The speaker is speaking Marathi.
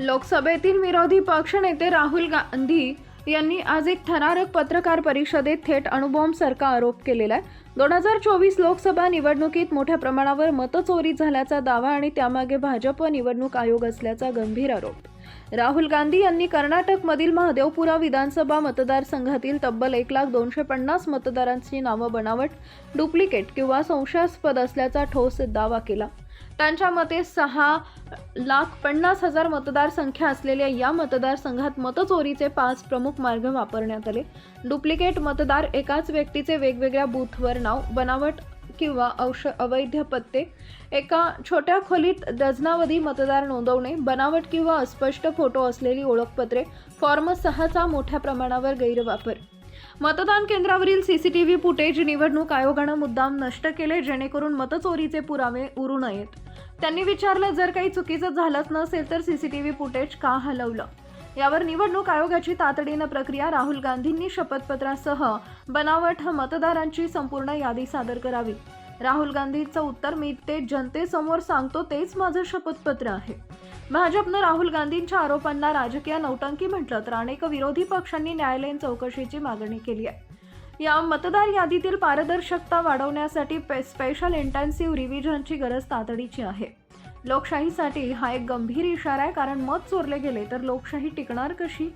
लोकसभेतील विरोधी पक्षनेते राहुल गांधी यांनी आज एक थरारक पत्रकार परिषदेत थेट अणुबॉम्बसारखा आरोप केलेला आहे. दोन हजार चोवीस लोकसभा निवडणुकीत मोठ्या प्रमाणावर मतचोरी झाल्याचा दावा आणि त्यामागे भाजप निवडणूक आयोग असल्याचा गंभीर आरोप. राहुल गांधी यांनी कर्नाटकमधील महादेवपुरा विधानसभा मतदारसंघातील तब्बल एक लाख दोनशे पन्नास मतदारांची नावं बनावट डुप्लिकेट किंवा संशयास्पद असल्याचा ठोस दावा केला. त्यांच्या मते सहा लाख पन्नास हजार मतदारसंख्या असलेल्या या मतदारसंघात मतचोरीचे पाच प्रमुख मार्ग वापरण्यात आले. डुप्लिकेट मतदार एकाच व्यक्तीचे वेगवेगळ्या बूथवर नाव बनावट किंवा औष अवैध पत्ते एका छोट्या खोलीत डझनावधी मतदार नोंदवणे बनावट किंवा अस्पष्ट फोटो असलेली ओळखपत्रे फॉर्म सहाचा मोठ्या प्रमाणावर गैरवापर. मतदान केंद्रावरील सीसीटीव्ही फुटेज निवडणूक आयोगानं मुद्दाम नष्ट केले जेणेकरून मतचोरीचे पुरावे उरू नयेत. त्यांनी विचारलं जर काही चुकीचं झालंच नसेल तर सीसीटीव्ही फुटेज का हलवलं? यावर निवडणूक आयोगाची तातडीनं प्रक्रिया राहुल गांधींनी शपथपत्रासह बनावट मतदारांची संपूर्ण यादी सादर करावी. राहुल गांधींचं उत्तर मी ते जनतेसमोर सांगतो तेच माझं शपथपत्र आहे. भाजपनं राहुल गांधींच्या आरोपांना राजकीय नौटंकी म्हटलं तर अनेक विरोधी पक्षांनी न्यायालयीन चौकशीची मागणी केली आहे. या मतदार यादीतील पारदर्शकता वाढवण्यासाठी पे- स्पेशल इंटेन्सिव्ह रिव्हिजनची गरज तातडीची आहे. लोकशाहीसाठी हा एक गंभीर इशारा आहे कारण मत चोरले गेले तर लोकशाही टिकणार कशी?